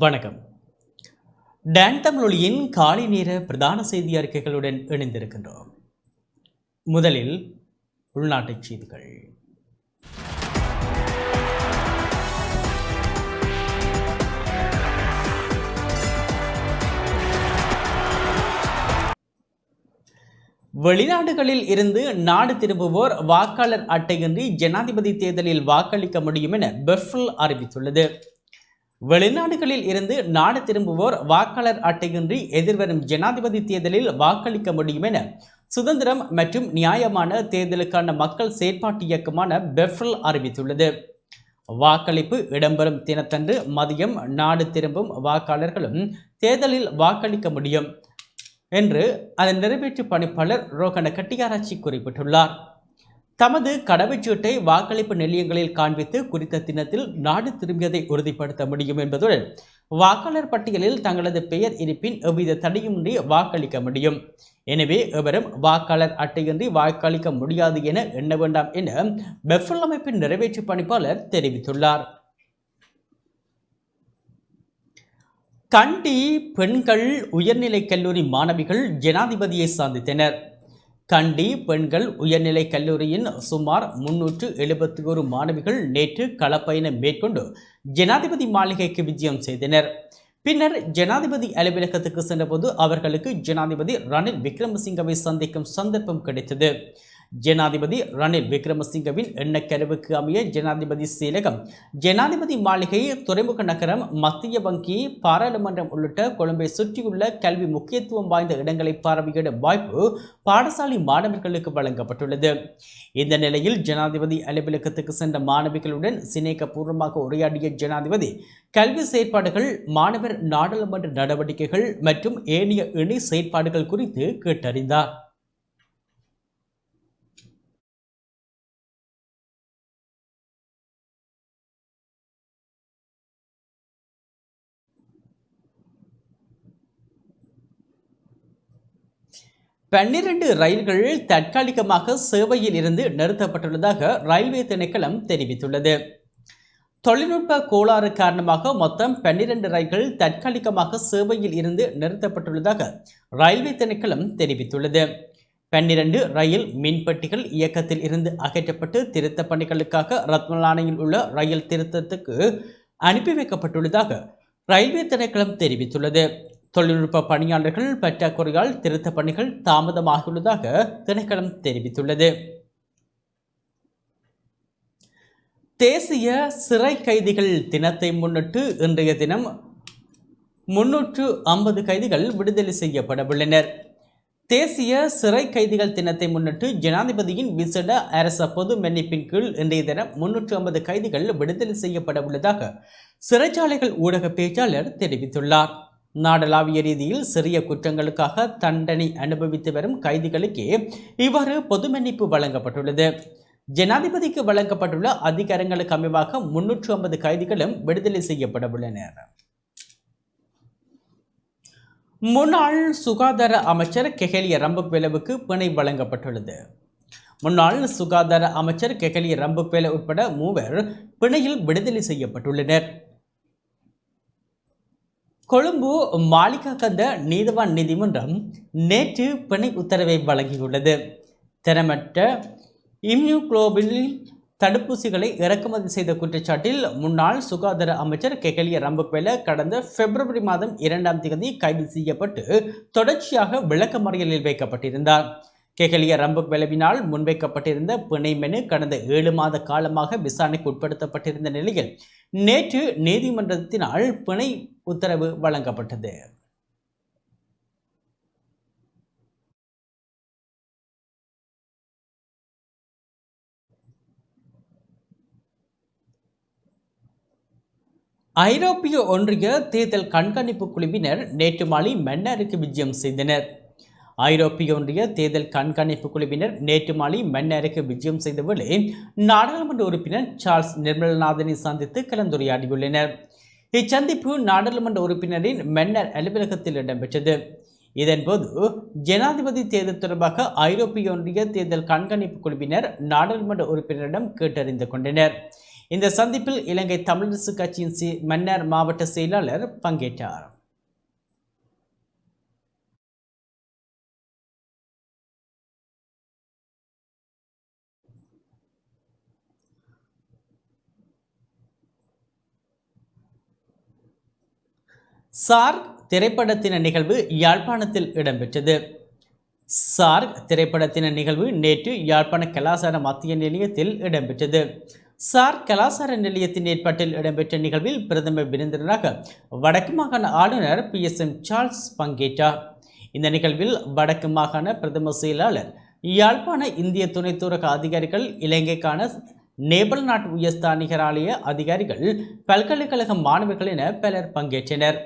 வணக்கம். டான் தமிழொலியின் காலை நேர பிரதான செய்தி அறிக்கைகளுடன் இணைந்திருக்கின்றோம். முதலில் உள்நாட்டுச் செய்திகள். வெளிநாடுகளில் இருந்து நாடு திரும்புவோர் வாக்காளர் அட்டையின்றி ஜனாதிபதி தேர்தலில் வாக்களிக்க முடியும் என பெஃபல் அறிவித்துள்ளது. வெளிநாடுகளில் இருந்து நாடு திரும்புவோர் வாக்காளர் அட்டையின்றி எதிர்வரும் ஜனாதிபதி தேர்தலில் வாக்களிக்க முடியும் என சுதந்திரம் மற்றும் நியாயமான தேர்தலுக்கான மக்கள் செயற்பாட்டு இயக்கமான பெஃப்ரல் அறிவித்துள்ளது. வாக்களிப்பு இடம்பெறும் தினத்தன்று மதியம் நாடு திரும்பும் வாக்காளர்களும் தேர்தலில் வாக்களிக்க முடியும் என்று அதன் நிறைவேற்று பணிப்பாளர் ரோகண கட்டியாராச்சி குறிப்பிட்டுள்ளார். தமது கடவுச்சீட்டை வாக்களிப்பு நிலையங்களில் காண்பித்து குறித்த தினத்தில் நாடு திரும்பியதை உறுதிப்படுத்த முடியும் என்பதுடன் வாக்காளர் பட்டியலில் தங்களது பெயர் இருப்பின் எவ்வித தடையுமின்றி வாக்களிக்க முடியும். எனவே எவரும் வாக்காளர் அட்டையின்றி வாக்களிக்க முடியாது என எண்ண வேண்டாம் என பெஃபல் அமைப்பின் நிறைவேற்று பணிப்பாளர் தெரிவித்துள்ளார். கண்டி பெண்கள் உயர்நிலைக் கல்லூரி மாணவிகள் ஜனாதிபதியை சந்தித்தனர். கண்டி பெண்கள் உயர்நிலை கல்லூரியின் சுமார் முன்னூற்று எழுபத்தி ஒரு மாணவிகள் நேற்று களப்பயணம் மேற்கொண்டு ஜனாதிபதி மாளிகைக்கு விஜயம் செய்தனர். பின்னர் ஜனாதிபதி அலுவலகத்துக்கு சென்றபோது அவர்களுக்கு ஜனாதிபதி ரணில் விக்ரமசிங்கவை சந்திக்கும் சந்தர்ப்பம் கிடைத்தது. ஜனாதிபதி ரணில் விக்ரமசிங்கவின் எண்ணக்கருவுக்கு அமைய ஜனாதிபதி செயலகம் ஜனாதிபதி மாளிகை துறைமுக நகரம் மத்திய வங்கி பாராளுமன்றம் உள்ளிட்ட கொழும்பை சுற்றியுள்ள கல்வி முக்கியத்துவம் வாய்ந்த இடங்களை பார்வையிடும் வாய்ப்பு பாடசாலை மாணவர்களுக்கு வழங்கப்பட்டுள்ளது. இந்த நிலையில் ஜனாதிபதி அலுவலகத்துக்கு சென்ற மாணவிகளுடன் சிநேகபூர்வமாக உரையாடிய ஜனாதிபதி கல்வி செயற்பாடுகள் மாணவர் நாடாளுமன்ற நடவடிக்கைகள் மற்றும் ஏனைய இணை செயற்பாடுகள் குறித்து கேட்டறிந்தார். பன்னிரண்டு ரயில்கள் தற்காலிகமாக சேவையில் இருந்து நிறுத்தப்பட்டுள்ளதாக ரயில்வே திணைக்களம் தெரிவித்துள்ளது. தொழில்நுட்ப கோளாறு காரணமாக மொத்தம் பன்னிரண்டு ரயில்கள் தற்காலிகமாக சேவையில் இருந்து நிறுத்தப்பட்டுள்ளதாக ரயில்வே திணைக்களம் தெரிவித்துள்ளது. பன்னிரண்டு ரயில் மின்பட்டிகள் இயக்கத்தில் இருந்து அகற்றப்பட்டு திருத்த பணிகளுக்காக ரத்மலானையில் உள்ள ரயில் திருத்தத்துக்கு அனுப்பி வைக்கப்பட்டுள்ளதாக ரயில்வே திணைக்களம் தெரிவித்துள்ளது. தொழில்நுட்ப பணியாளர்கள் பற்றாக்குறையால் திருத்த பணிகள் தாமதமாகியுள்ளதாக திணைக்களம் தெரிவித்துள்ளது. தேசிய சிறை கைதிகள் தினத்தை முன்னிட்டு இன்றைய தினம் முன்னூற்று ஐம்பது கைதிகள் விடுதலை செய்யப்படவுள்ளனர். தேசிய சிறை கைதிகள் தினத்தை முன்னிட்டு ஜனாதிபதியின் விசேட அரச பொது மன்னிப்பின் கீழ் இன்றைய தினம் முன்னூற்று ஐம்பது கைதிகள் விடுதலை செய்யப்பட உள்ளதாக சிறைச்சாலைகள் ஊடக பேச்சாளர் தெரிவித்துள்ளார். நாடளாவிய ரீதியில் சிறிய குற்றங்களுக்காக தண்டனை அனுபவித்து வரும் கைதிகளுக்கே இவ்வாறு பொது மன்னிப்பு வழங்கப்பட்டுள்ளது. ஜனாதிபதிக்கு வழங்கப்பட்டுள்ள அதிகாரங்களுக்கு அமைவாக முன்னூற்று ஐம்பது கைதிகளும் விடுதலை செய்யப்பட உள்ளனர் முன்னாள் சுகாதார அமைச்சர் கெஹலிய ரம்புக்வெலவுக்கு பிணை வழங்கப்பட்டுள்ளது. முன்னாள் சுகாதார அமைச்சர் கெஹலிய ரம்புக்வெல உட்பட மூவர் பிணையில் விடுதலை செய்யப்பட்டுள்ளனர். கொழும்பு மாளிகா கந்த நீதவான் நீதிமன்றம் நேற்று பிணை உத்தரவை வழங்கியுள்ளது. திறமற்ற இம்யூக்ளோபினில் தடுப்பூசிகளை இறக்குமதி செய்த குற்றச்சாட்டில் முன்னாள் சுகாதார அமைச்சர் கெகலிய ரம்பக்வெல கடந்த பிப்ரவரி மாதம் இரண்டாம் தேதி கைது செய்யப்பட்டு தொடர்ச்சியாக விளக்கமறியலில் வைக்கப்பட்டிருந்தார். கெகலிய ரம்பக்வெலவினால் முன்வைக்கப்பட்டிருந்த பிணை மெனு கடந்த ஏழு மாத காலமாக விசாரணைக்கு உட்படுத்தப்பட்டிருந்த நிலையில் நேற்று நீதிமன்றத்தினால் பிணை உத்தரவு வழங்கப்பட்டது. ஐரோப்பிய ஒன்றிய தேர்தல் கண்காணிப்பு குழுவினர் நேற்று மாலை மன்னாருக்கு விஜயம் செய்தனர். ஐரோப்பிய ஒன்றிய தேர்தல் கண்காணிப்பு குழுவினர் நேற்று மாலை மன்னருக்கு விஜயம் செய்தவேளை நாடாளுமன்ற உறுப்பினர் சார்ல்ஸ் நிர்மலநாதனை சந்தித்து கலந்துரையாடியுள்ளனர். இச்சந்திப்பு நாடாளுமன்ற உறுப்பினரின் மென்னர் அலுவலகத்தில் இடம்பெற்றது. இதன்போது ஜனாதிபதி தேர்தல் தொடர்பாக ஐரோப்பிய ஒன்றிய தேர்தல் கண்காணிப்பு குழுவினர் நாடாளுமன்ற உறுப்பினரிடம் கேட்டறிந்து கொண்டனர். இந்த சந்திப்பில் இலங்கை தமிழரசு கட்சியின் சி மன்னர் மாவட்ட செயலாளர் பங்கேற்றார். சார்க் திரைப்படத்தின நிகழ்வு யாழ்ப்பாணத்தில் இடம்பெற்றது. சார்க் திரைப்படத்தின நிகழ்வு நேற்று யாழ்ப்பாண கலாசார மத்திய நிலையத்தில் இடம்பெற்றது. சார்க் கலாசார நிலையத்தின் ஏற்பாட்டில் இடம்பெற்ற நிகழ்வில் பிரதம விருந்தினராக வடக்கு மாகாண ஆளுநர் பி எஸ் எம் சார்ல்ஸ் பங்கேற்றார். இந்த நிகழ்வில் வடக்கு மாகாண பிரதம செயலாளர் யாழ்ப்பாண இந்திய துணை தூரக அதிகாரிகள் இலங்கைக்கான நேபல் நாட்டு உயர்ஸ்தானிகராலய அதிகாரிகள் பல்கலைக்கழக மாணவர்கள் என பலர் பங்கேற்றனர்.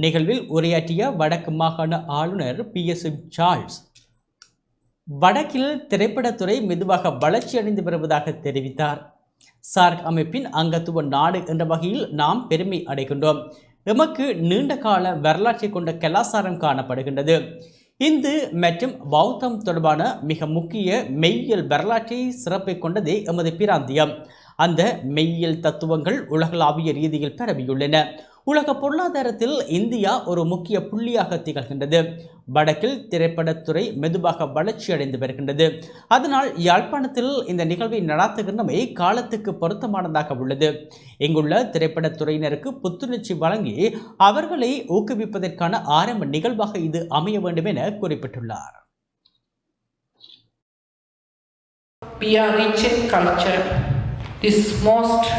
நிகழ்வில் உரையாற்றிய வடக்கு மாகாண ஆளுநர் பி. எஸ். சார்ல்ஸ். வடக்கில் திரைப்படத்துறை மெதுவாக வளர்ச்சியடைந்து வருவதாக தெரிவித்தார். சார்க் அமைப்பின் அங்கத்துவ நாடு என்ற வகையில் நாம் பெருமை அடைகின்றோம். எமக்கு நீண்ட கால வரலாற்றை கொண்ட கலாசாரம் காணப்படுகின்றது. இந்து மற்றும் பௌத்தம் தொடர்பான மிக முக்கிய மெய்யியல் வரலாற்றை சிறப்பை கொண்டதே எமது பிராந்தியம். அந்த மெய்யியல் தத்துவங்கள் உலகளாவிய ரீதியில் பரவியுள்ளன. உலக பொருளாதாரத்தில் இந்தியா ஒரு முக்கிய புள்ளியாக திகழ்கின்றது. வடக்கில் திரைப்படத்துறை மெதுவாக வளர்ச்சி அடைந்து வருகின்றது. அதனால் யாழ்ப்பாணத்தில் இந்த நிகழ்வை நடாத்துகின்றமை காலத்துக்கு பொருத்தமானதாக உள்ளது. இங்குள்ள திரைப்படத்துறையினருக்கு புத்துணர்ச்சி வழங்கி அவர்களை ஊக்குவிப்பதற்கான ஆரம்ப நிகழ்வாக இது அமைய வேண்டும் என குறிப்பிட்டுள்ளார். We are rich in culture. This most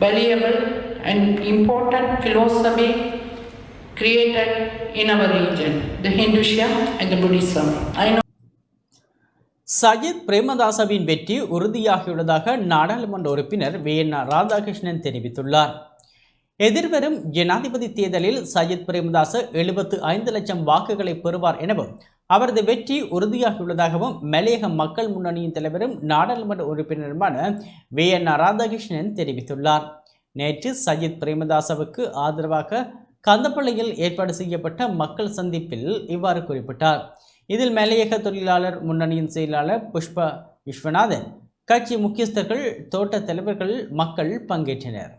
valuable an important philosophy created in our region, the Hinduism and the Buddhism. I know. Sajith பிரேமதாசவின் வெற்றி உறுதியாகியுள்ளதாக நாடாளுமன்ற உறுப்பினர் வே. என். ராதாகிருஷ்ணன் தெரிவித்துள்ளார். எதிர்வரும் ஜனாதிபதி தேர்தலில் சஜித் பிரேமதாச எழுபத்து ஐந்து லட்சம் வாக்குகளை பெறுவார் எனவும் அவரது வெற்றி உறுதியாகியுள்ளதாகவும் மலையக மக்கள் முன்னணியின் தலைவரும் நாடாளுமன்ற உறுப்பினருமான வே. என். ராதாகிருஷ்ணன் தெரிவித்துள்ளார். நேற்று சஜித் பிரேமதாசவுக்கு ஆதரவாக கந்தப்பள்ளியில் ஏற்பாடு செய்யப்பட்ட மக்கள் சந்திப்பில் இவ்வாறு குறிப்பிட்டார். இதில் மேலையக தொழிலாளர் முன்னணியின் செயலாளர் புஷ்ப விஸ்வநாதன் கட்சி முக்கியஸ்தர்கள் தோட்ட தலைவர்கள் மக்கள் பங்கேற்றனர்.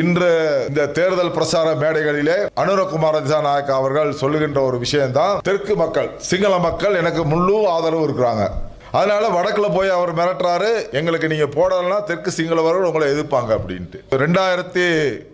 இன்று இந்த தேர்தல் பிரசார மேடைகளிலே அனுரகுமார திசாநாயக் அவர்கள் சொல்லுகின்ற ஒரு விஷயம்தான் தெற்கு மக்கள் சிங்கள மக்கள் எனக்கு முழு ஆதரவு இருக்கிறாங்க. அதனால வடக்குல போய் அவர் மிரட்டுறாரு. எங்களுக்கு நீங்க போடலன்னா தெற்கு சிங்களவர்கள் உங்களை எதிர்ப்பாங்க அப்படின்ட்டு. ரெண்டாயிரத்தி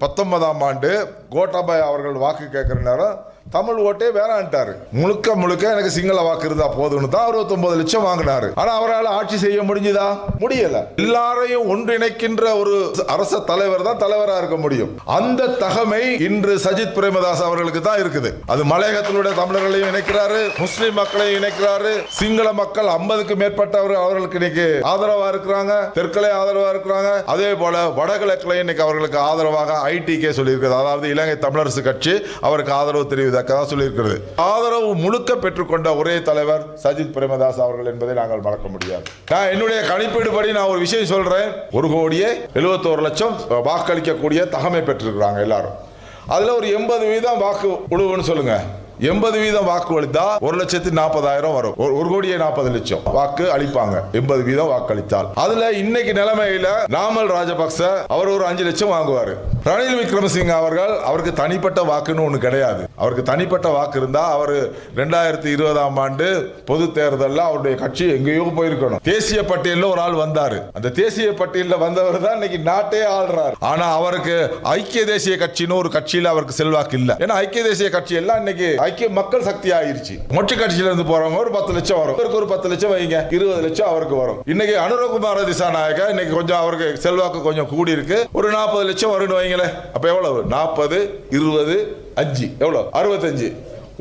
பத்தொன்பதாம் ஆண்டு கோட்டாபாய் அவர்கள் வாக்கு கேட்கிற நேரம் தமிழ் ஓட்டே வேணான்ட்டாரு. முழுக்க முழுக்க எனக்கு சிங்கள வாக்கு இருந்தா போதும்னு தான் அறுபத்தொன்பது லட்சம் வாங்கினாரு. ஆனா அவரால் ஆட்சி செய்ய முடிஞ்சுதா? முடியல. எல்லாரையும் ஒன்றிணைக்கின்ற ஒரு அரச தலைவர் தான் தலைவரா இருக்க முடியும். அந்த தகமை இன்று சஜித் பிரேமதாஸ் அவர்களுக்கு தான் இருக்குது. அது மலையகத்தினுடைய தமிழர்களையும் இணைக்கிறாரு முஸ்லிம் மக்களையும் இணைக்கிறாரு. சிங்கள மக்கள் ஐம்பதுக்கு மேற்பட்டவர்கள் அவர்களுக்கு இன்னைக்கு ஆதரவா இருக்கிறாங்க தெற்கலே ஆதரவா இருக்கிறாங்க. அதே போல வடகிழக்கில் இன்னைக்கு அவர்களுக்கு ஆதரவாக ஐடிகே சொல்லியிருக்கிறது அதாவது இலங்கை தமிழரசு கட்சி அவருக்கு ஆதரவு கதா சொல்லியிருக்கிறது. ஆதரவு முழுக்க பெற்றுக்கொண்ட ஒரே தலைவர் சஜித் பிரேமதாஸ் அவர்கள் என்பதை நாங்கள் மறக்க முடியாது. நான் என்னுடைய கணிப்பீடு படி நான் ஒரு விஷயம் சொல்றேன். ஒரு கோடியே எழுபத்தோரு லட்சம் வாக்களிக்கக்கூடிய தகமை பெற்றிருக்கிறாங்க எல்லாரும். அதுல ஒரு எண்பது வீதம் வாக்கு உழுவுன்னு சொல்லுங்க. எண்பது வீதம் வாக்கு அளித்தா ஒரு லட்சத்தி நாற்பதாயிரம் வரும். ஒரு- கோடியே நாற்பது லட்சம் வாக்கு அளிப்பாங்க. எண்பது வீதம் வாக்களித்தால் அதுல இன்னைக்கு நிலைமையில நாமல் ராஜபக்ச அவர் ஒரு அஞ்சு லட்சம் வாங்குவாரு. ரணில் விக்ரமசிங்க அவர்கள் அவருக்கு தனிப்பட்ட வாக்குன்னு ஒண்ணு கிடையாது. அவருக்கு தனிப்பட்ட வாக்கு இருந்தா அவர் ரெண்டாயிரத்தி இருபதாம் ஆண்டு பொது தேர்தலில் அவருடைய கட்சி எங்கேயோ போயிருக்கணும். தேசிய பட்டியலில் ஒரு ஆள் வந்தாரு. அந்த தேசிய பட்டியலில் வந்தவர் தான் இன்னைக்கு நாட்டே ஆள்றாரு. ஆனா அவருக்கு ஐக்கிய தேசிய கட்சின்னு ஒரு கட்சியில அவருக்கு செல்வாக்கு இல்லை. ஏன்னா ஐக்கிய தேசிய கட்சி எல்லாம் இன்னைக்கு ஐக்கிய மக்கள் சக்தி ஆயிருச்சு மொட்டை கட்சியில இருந்து போறவங்க ஒரு பத்து லட்சம் வரும். இவருக்கு ஒரு பத்து லட்சம் வைங்க. இருபது லட்சம் அவருக்கு வரும். இன்னைக்கு அனுரகுமார திசாநாயக இன்னைக்கு கொஞ்சம் அவருக்கு செல்வாக்கு கொஞ்சம் கூடி இருக்கு ஒரு நாற்பது லட்சம் வரும்னு வைங்களேன். அப்ப எவ்வளவு? நாற்பது இருபது அஞ்சு. எவ்வளவு? அறுபத்தஞ்சு.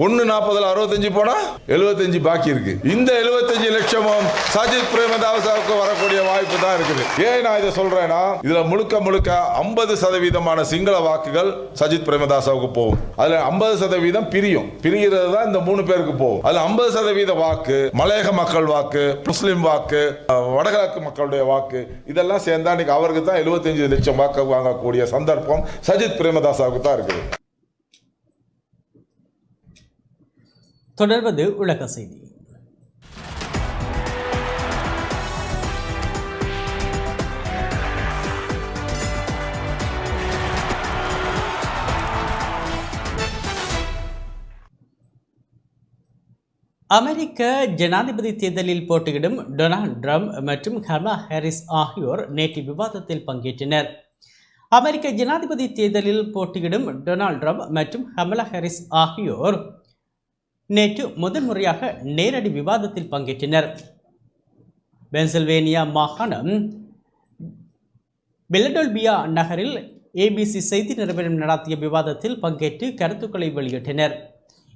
ஒன்னு நாற்பதுல அறுபத்தஞ்சு போனா எழுபத்தஞ்சு பாக்கி இருக்கு. இந்த எழுபத்தஞ்சு லட்சமும் சஜித் பிரேமதாசாவுக்கு வரக்கூடிய வாய்ப்பு தான் இருக்குது. ஏன் நான் இதை சொல்றேன்னா இதுல முழுக்க முழுக்க ஐம்பது சதவீதமான சிங்கள வாக்குகள் சஜித் பிரேமதாசாவுக்கு போகும். அதுல ஐம்பது சதவீதம் பிரியும். பிரிகிறது தான் இந்த மூணு பேருக்கு போகும். அதுல ஐம்பது சதவீத வாக்கு மலையக மக்கள் வாக்கு முஸ்லிம் வாக்கு வடகிழக்கு மக்களுடைய வாக்கு இதெல்லாம் சேர்ந்தா இன்னைக்கு அவருக்கு தான் எழுபத்தஞ்சு லட்சம் வாக்கு வாங்கக்கூடிய சந்தர்ப்பம் சஜித் பிரேமதாசாவுக்கு தான் இருக்குது. தொடர்வது உலக செய்தி. அமெரிக்க ஜனாதிபதி தேர்தலில் போட்டியிடும் டொனால்ட் ட்ரம்ப் மற்றும் ஹர்மா ஹாரிஸ் ஆகியோர் நேற்று விவாதத்தில் பங்கேற்றனர். அமெரிக்க ஜனாதிபதி தேர்தலில் போட்டியிடும் டொனால்ட் ட்ரம்ப் மற்றும் ஹமலா ஹாரிஸ் ஆகியோர் நேற்று முதன்முறையாக நேரடி விவாதத்தில் பங்கேற்றனர். பென்சில்வேனியா மாகாணம் பிலடோல்பியா நகரில் ஏபிசி செய்தி நிறுவனம் நடத்திய விவாதத்தில் பங்கேற்று கருத்துக்களை வெளியிட்டனர்.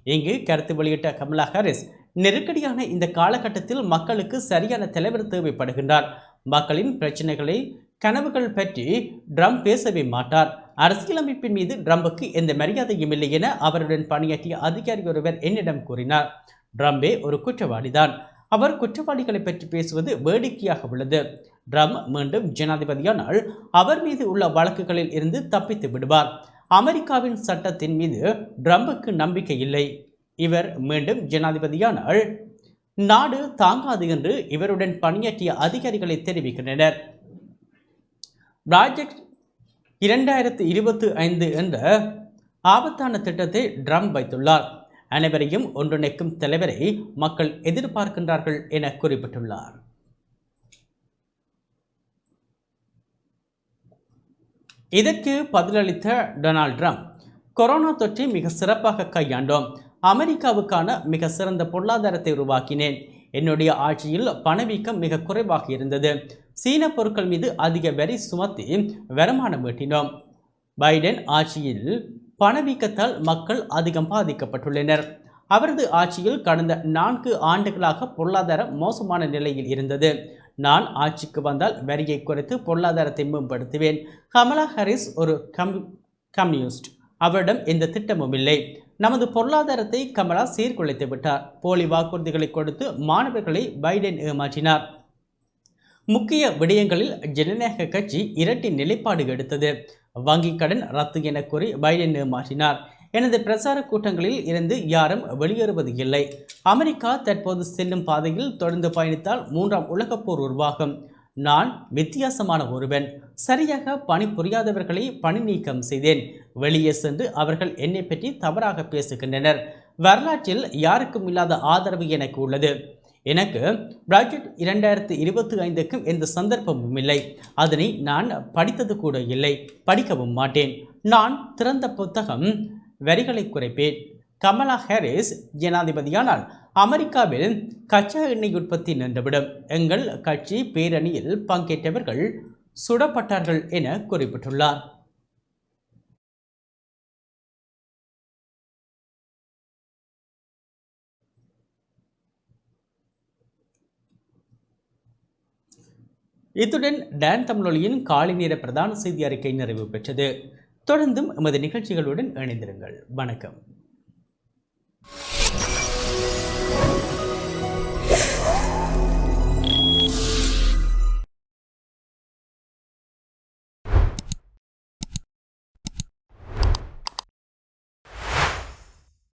இங்கு கருத்து வெளியிட்ட கமலா ஹாரிஸ் நெருக்கடியான இந்த காலகட்டத்தில் மக்களுக்கு சரியான தலைவர் தேவைப்படுகின்றார். மக்களின் பிரச்சனைகளை கனவுகள் பற்றி ட்ரம்ப் பேசவே மாட்டார். அரசியலமைப்பின் மீது ட்ரம்புக்கு எந்த மரியாதையும் இல்லை என அவருடன் பணியாற்றிய அதிகாரி ஒருவர் என்னிடம் கூறினார். ட்ரம்பே ஒரு குற்றவாளிதான். அவர் குற்றவாளிகளை பற்றி பேசுவது வேடிக்கையாக உள்ளது. ட்ரம் மீண்டும் ஜனாதிபதியானால் அவர் மீது உள்ள வழக்குகளில் இருந்து தப்பித்து விடுவார். அமெரிக்காவின் சட்டத்தின் மீது ட்ரம்புக்கு நம்பிக்கை இல்லை. இவர் மீண்டும் ஜனாதிபதியானால் நாடு தாங்காது என்று இவருடன் பணியாற்றிய அதிகாரிகளை தெரிவிக்கின்றனர். ப்ராஜெக்ட் இரண்டாயிரத்து இருபத்தி ஐந்து என்ற ஆபத்தான திட்டத்தை ட்ரம்ப் வைத்துள்ளார். அனைவரையும் ஒன்றிணைக்கும் தலைவரை மக்கள் எதிர்பார்க்கின்றார்கள் என குறிப்பிட்டுள்ளார். இதற்கு பதிலளித்த டொனால்ட் ட்ரம்ப் கொரோனா தொற்றை மிக சிறப்பாக கையாண்டோம். அமெரிக்காவுக்கான மிக சிறந்த பொருளாதாரத்தை உருவாக்கினேன். என்னுடைய ஆட்சியில் பணவீக்கம் மிக குறைவாக இருந்தது. சீன பொருட்கள் மீது அதிக வரி சுமத்தி வருமானம் ஈட்டினோம். பைடன் ஆட்சியில் பணவீக்கத்தால் மக்கள் அதிகம் பாதிக்கப்பட்டுள்ளனர். அவரது ஆட்சியில் கடந்த நான்கு ஆண்டுகளாக பொருளாதாரம் மோசமான நிலையில் இருந்தது. நான் ஆட்சிக்கு வந்தால் வரியை குறைத்து பொருளாதாரத்தை மேம்படுத்துவேன். கமலா ஹாரிஸ் ஒரு கம் கம்யூனிஸ்ட். அவரிடம் எந்த திட்டமும் இல்லை. நமது பொருளாதாரத்தை கமலா சீர்குலைத்து விட்டார். போலி வாக்குறுதிகளை கொடுத்து மாணவர்களை பைடன் ஏமாற்றினார். முக்கிய விடயங்களில் ஜனநாயக கட்சி இரட்டை நிலைப்பாடு எடுத்தது. வங்கிக் கடன் ரத்து என கூறி பைடன் ஏமாற்றினார். எனது பிரச்சார கூட்டங்களில் இருந்து யாரும் வெளியேறுவது இல்லை. அமெரிக்கா தற்போது செல்லும் பாதையில் தொடர்ந்து பயணித்தால் மூன்றாம் உலகப்போர் உருவாகும். நான் வித்தியாசமான ஒருவன் சரியாக பணிபுரியாதவர்களை பணி நீக்கம் செய்தேன். வெளியே சென்று அவர்கள் என்னை பற்றி தவறாக பேசுகின்றனர். வரலாற்றில் யாருக்கும் இல்லாத ஆதரவு எனக்கு உள்ளது. எனக்கு பட்ஜெட் இரண்டாயிரத்து இருபத்தி ஐந்துக்கும் எந்த சந்தர்ப்பமும் இல்லை. அதனை நான் படித்தது கூட இல்லை. படிக்கவும் மாட்டேன். நான் திறந்த புத்தகம் வரிகளை குறைப்பேன். கமலா ஹாரிஸ் ஜனாதிபதியானால் அமெரிக்காவில் கச்சா எண்ணெய் உற்பத்தி நின்றுவிடும். எங்கள் கட்சி பேரணியில் பங்கேற்றவர்கள் சுடப்பட்டார்கள் என குறிப்பிட்டுள்ளார். இத்துடன் டான் தமிழொலியின் காலை நேர பிரதான செய்தி அறிக்கை நிறைவு பெற்றது. தொடர்ந்தும் எமது நிகழ்ச்சிகளுடன் இணைந்திருங்கள். வணக்கம்.